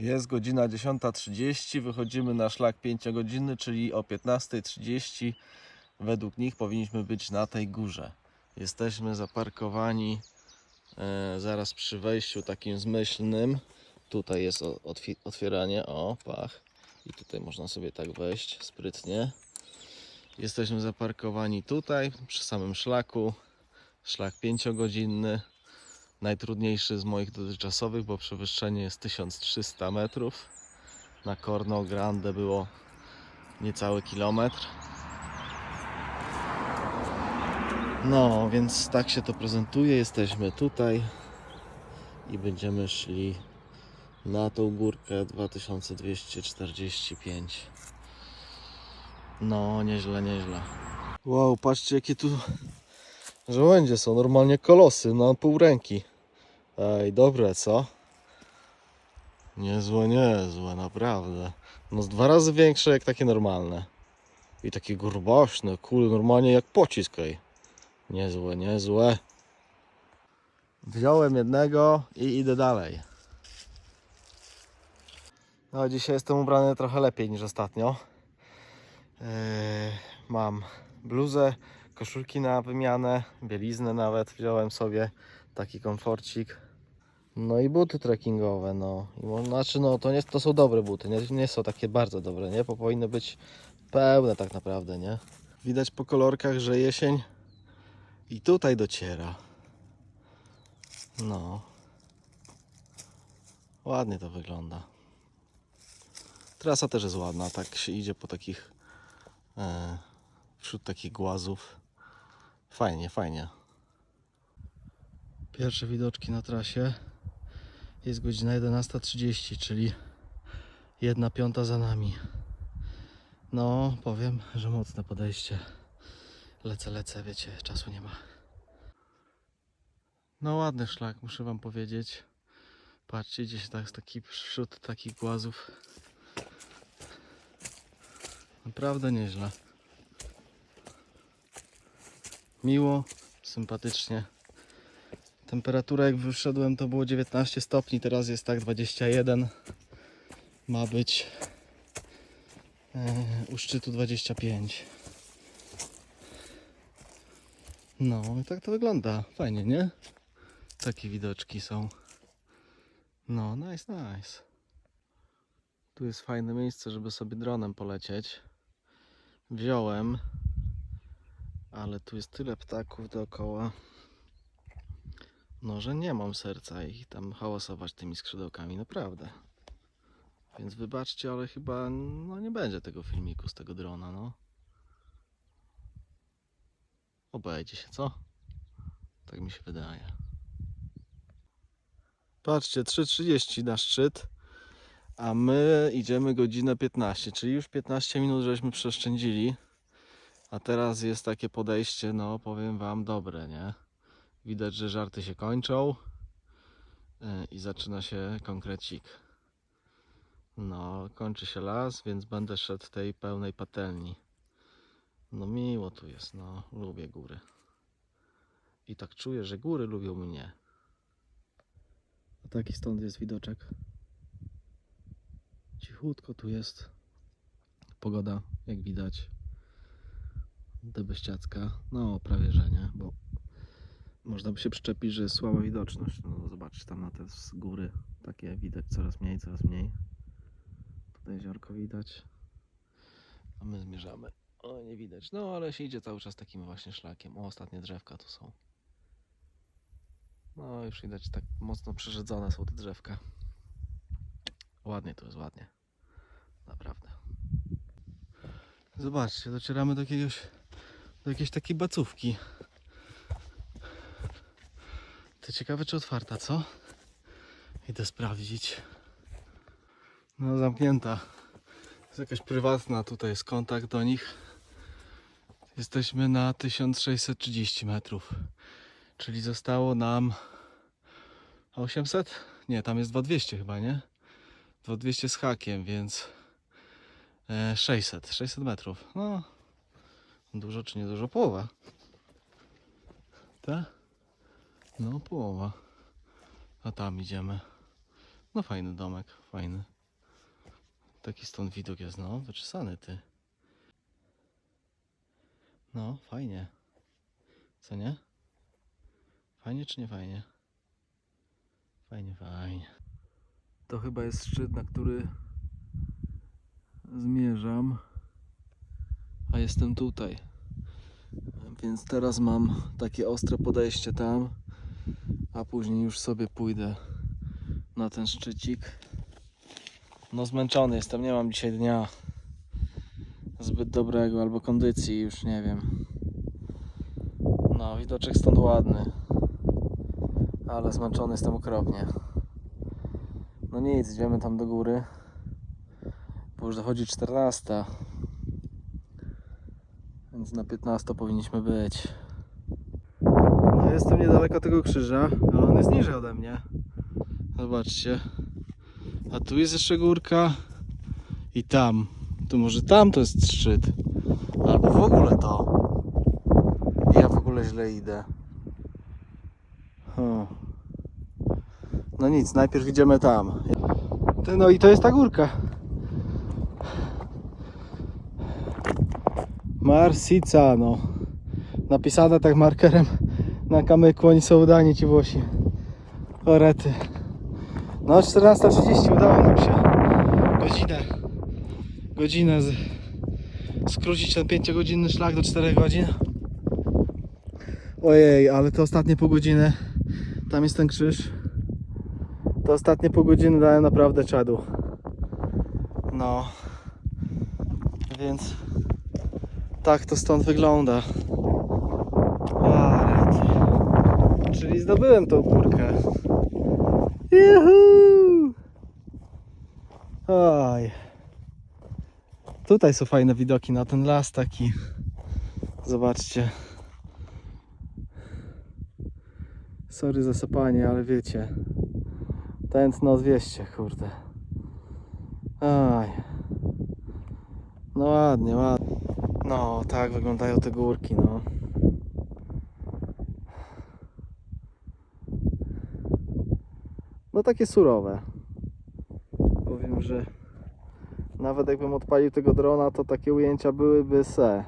Jest godzina 10.30, wychodzimy na szlak 5-godzinny, czyli o 15.30 według nich powinniśmy być na tej górze. Jesteśmy zaparkowani e, zaraz przy wejściu takim zmyślnym. Tutaj jest otwieranie, o pach. I tutaj można sobie tak wejść sprytnie. Jesteśmy zaparkowani tutaj przy samym szlaku. Szlak 5-godzinny. Najtrudniejszy z moich dotychczasowych, bo przewyższenie jest 1300 metrów. Na Corno Grande było niecały kilometr. No, więc tak się to prezentuje. Jesteśmy tutaj i będziemy szli na tą górkę 2245. No, nieźle, nieźle. Wow, patrzcie jakie tu żołędzie są, normalnie kolosy na pół ręki. Ej, dobre, co? Niezłe, niezłe, naprawdę. No z dwa razy większe jak takie normalne. I takie grubośne, kul, normalnie jak pocisk, ej. Niezłe, niezłe. Wziąłem jednego i idę dalej. No, dzisiaj jestem ubrany trochę lepiej niż ostatnio. Yy, mam bluzę, koszulki na wymianę, bieliznę nawet wziąłem sobie, taki komforcik. No i buty trekkingowe, no. I Znaczy, no to, nie, to są dobre buty, nie, nie są takie bardzo dobre, nie? Bo powinny być pełne tak naprawdę, nie? Widać po kolorkach, że jesień i tutaj dociera. No. Ładnie to wygląda. Trasa też jest ładna, tak się idzie po takich e, wśród takich głazów. Fajnie, fajnie. Pierwsze widoczki na trasie. Jest godzina 11.30, czyli jedna piąta za nami. No, powiem, że mocne podejście. Lecę, lecę, wiecie, czasu nie ma. No ładny szlak, muszę wam powiedzieć. Patrzcie, gdzieś tak taki wśród takich głazów. Naprawdę nieźle. Miło, sympatycznie. Temperatura jak wyszedłem to było 19 stopni, teraz jest tak 21. Ma być e, u szczytu 25. No i tak to wygląda. Fajnie, nie? Takie widoczki są. No, nice, nice. Tu jest fajne miejsce, żeby sobie dronem polecieć. Wziąłem, ale tu jest tyle ptaków dookoła. No, że nie mam serca ich tam hałasować tymi skrzydełkami, naprawdę. Więc wybaczcie, ale chyba no, nie będzie tego filmiku z tego drona, no. Obejdzie się, co? Tak mi się wydaje. Patrzcie, 3.30 na szczyt, a my idziemy godzinę 15, czyli już 15 minut żeśmy przeszczędzili. A teraz jest takie podejście, no powiem wam, dobre, nie? Widać, że żarty się kończą yy, i zaczyna się konkrecik. No, kończy się las, więc będę szedł tej pełnej patelni. No miło tu jest, no, lubię góry. I tak czuję, że góry lubią mnie. A taki stąd jest widoczek. Cichutko tu jest. Pogoda, jak widać. Debeściacka. No, prawie że nie, bo można by się przyczepić, że jest słaba widoczność. No, zobaczcie tam na te z góry. Takie widać coraz mniej, coraz mniej. Tutaj jeziorko widać. A my zmierzamy. O, nie widać. No, ale się idzie cały czas takim właśnie szlakiem. O, ostatnie drzewka tu są. No, już widać, tak mocno przerzedzone są te drzewka. Ładnie tu jest, ładnie. Naprawdę. Zobaczcie, docieramy do jakiegoś, do jakiejś takiej bacówki. Ciekawe, czy otwarta, co? Idę sprawdzić. No, zamknięta. Jest jakaś prywatna, tutaj jest kontakt do nich. Jesteśmy na 1630 metrów. Czyli zostało nam 800? Nie, tam jest 2200 chyba, nie? 2200 z hakiem, więc e, 600, 600 metrów. No, dużo czy nie dużo? Połowa. Tak? No, połowa. A tam idziemy. No fajny domek, fajny. Taki stąd widok jest, no, wyczesany ty. No, fajnie. Co nie? Fajnie czy nie fajnie? Fajnie, fajnie. To chyba jest szczyt, na który zmierzam. A jestem tutaj. Więc teraz mam takie ostre podejście tam, a później już sobie pójdę na ten szczycik. No zmęczony jestem, nie mam dzisiaj dnia zbyt dobrego albo kondycji, już nie wiem. No, widoczek stąd ładny, ale zmęczony jestem okropnie. No nic, idziemy tam do góry, bo już dochodzi 14. Więc na 15 powinniśmy być. Jestem niedaleko tego krzyża, ale on jest niżej ode mnie. Zobaczcie. A tu jest jeszcze górka. I tam. To może tam to jest szczyt. Albo w ogóle to. Ja w ogóle źle idę. No nic, najpierw idziemy tam. No i to jest ta górka. Marsicano. Napisane tak markerem na kamyku, oni są udani ci Włosi. Orety. No 14.30 udało nam się godzinę, godzinę z, skrócić ten 5-godzinny szlak do 4 godzin. Ojej, ale te ostatnie pół godziny, tam jest ten krzyż. Te ostatnie pół godziny dają naprawdę czadu. No, więc tak to stąd wygląda. Ale ty. Czyli zdobyłem tą górkę. Juhu! Oj. Tutaj są fajne widoki na ten las taki. Zobaczcie. Sorry za sapanie, ale wiecie. Tętno 200, kurde. Oj. No ładnie, ładnie. No, tak wyglądają te górki, no. No takie surowe. Powiem, że nawet jakbym odpalił tego drona, to takie ujęcia byłyby se.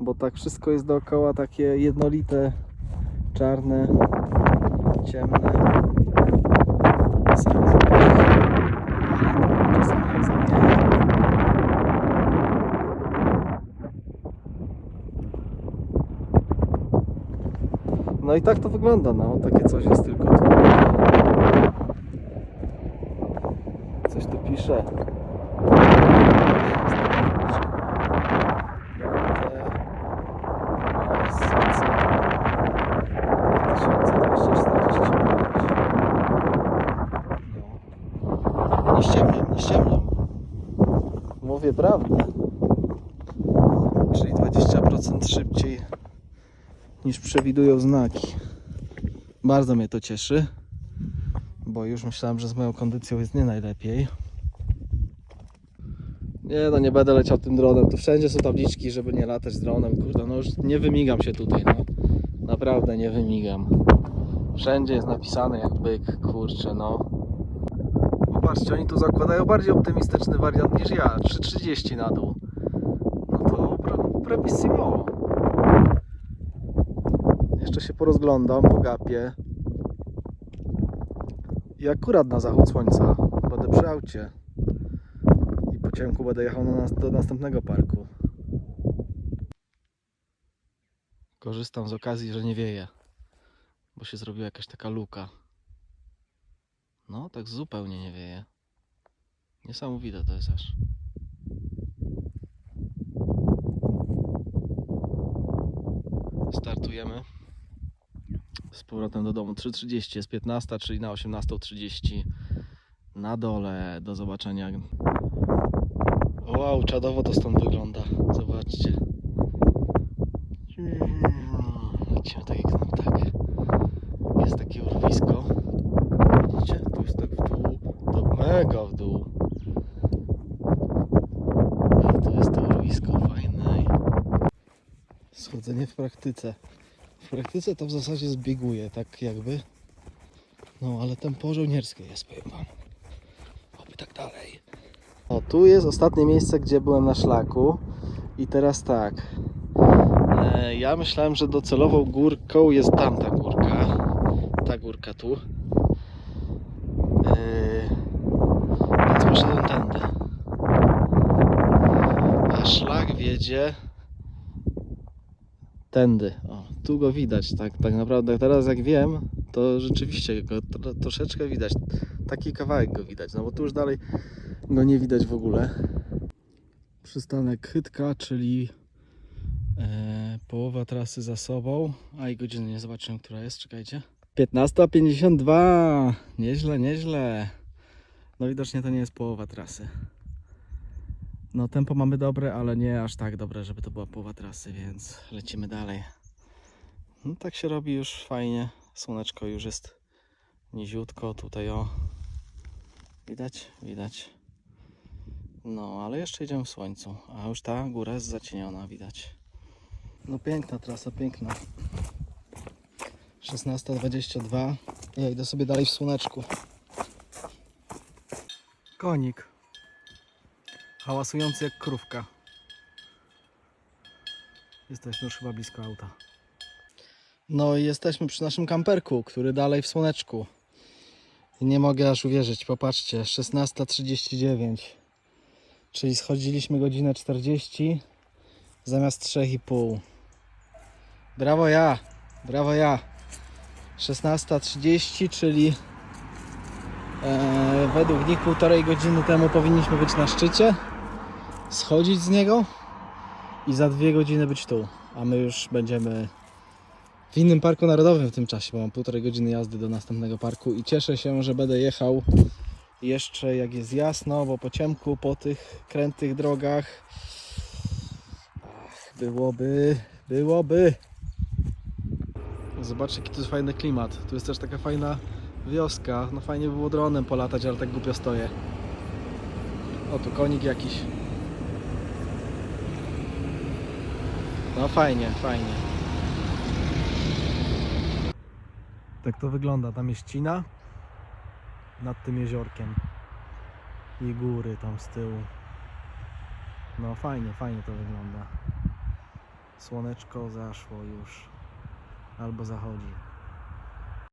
Bo tak wszystko jest dookoła takie jednolite, czarne, ciemne. No i tak to wygląda, no. Takie coś jest tylko tu. Coś tu pisze. Nie ściemniam, nie ściemniam. Mówię prawdę. Czyli 20% szybciej niż przewidują znaki. Bardzo mnie to cieszy, bo już myślałem, że z moją kondycją jest nie najlepiej. Nie no, nie będę leciał tym dronem. Tu wszędzie są tabliczki, żeby nie latać z dronem. Kurde, no już nie wymigam się tutaj, no. Naprawdę nie wymigam. Wszędzie jest napisane jak byk, kurczę, no. Popatrzcie, oni tu zakładają bardziej optymistyczny wariant niż ja. 3,30 na dół. No to prepissimo. Jeszcze się porozglądam, pogapię. I akurat na zachód słońca będę przy aucie. I po ciemku będę jechał na do następnego parku. Korzystam z okazji, że nie wieje. Bo się zrobiła jakaś taka luka. No, tak zupełnie nie wieje. Niesamowite to jest aż. Z powrotem do domu. 3.30 jest 15, czyli na 18.30 na dole. Do zobaczenia. Wow, czadowo to stąd wygląda. Zobaczcie. Lecimy tak jak nam tak. Jest takie urwisko. Widzicie? Tu jest tak w dół. To mega w dół. Ale tu jest to urwisko fajne. Schodzenie w praktyce. W praktyce to w zasadzie zbieguje, tak jakby. No, ale tempo żołnierskie jest, powiem wam. Oby tak dalej. O, tu jest ostatnie miejsce, gdzie byłem na szlaku. I teraz tak. E, ja myślałem, że docelową górką jest tamta górka. Ta górka tu. E, więc poszedłem tędy. A szlak wiedzie tędy. O, tu go widać, tak, tak naprawdę. Teraz jak wiem, to rzeczywiście go tro, troszeczkę widać. Taki kawałek go widać, no bo tu już dalej go nie widać w ogóle. Przystanek Chytka, czyli e, połowa trasy za sobą. A i godziny nie zobaczyłem, która jest, czekajcie. 15.52. Nieźle, nieźle. No widocznie to nie jest połowa trasy. No tempo mamy dobre, ale nie aż tak dobre, żeby to była połowa trasy, więc lecimy dalej. No tak się robi już fajnie. Słoneczko już jest niziutko tutaj o. Widać? Widać. No, ale jeszcze idziemy w słońcu, a już ta góra jest zacieniona, widać. No piękna trasa, piękna. 16.22. Ja idę sobie dalej w słoneczku. Konik. Hałasujący jak krówka. Jesteśmy już chyba blisko auta. No i jesteśmy przy naszym kamperku, który dalej w słoneczku. Nie mogę aż uwierzyć, popatrzcie, 16.39. Czyli schodziliśmy godzinę 40 zamiast 3,5. Brawo ja, brawo ja. 16.30, czyli e, według nich półtorej godziny temu powinniśmy być na szczycie, schodzić z niego i za dwie godziny być tu. A my już będziemy w innym parku narodowym w tym czasie, bo mam półtorej godziny jazdy do następnego parku i cieszę się, że będę jechał jeszcze jak jest jasno, bo po ciemku, po tych krętych drogach Ach, byłoby, byłoby. Zobaczcie jaki to jest fajny klimat. Tu jest też taka fajna wioska. No fajnie by było dronem polatać, ale tak głupio stoję. O, tu konik jakiś. No fajnie, fajnie. Tak to wygląda. Tam jest ścina nad tym jeziorkiem. I góry tam z tyłu. No fajnie, fajnie to wygląda. Słoneczko zaszło już. Albo zachodzi.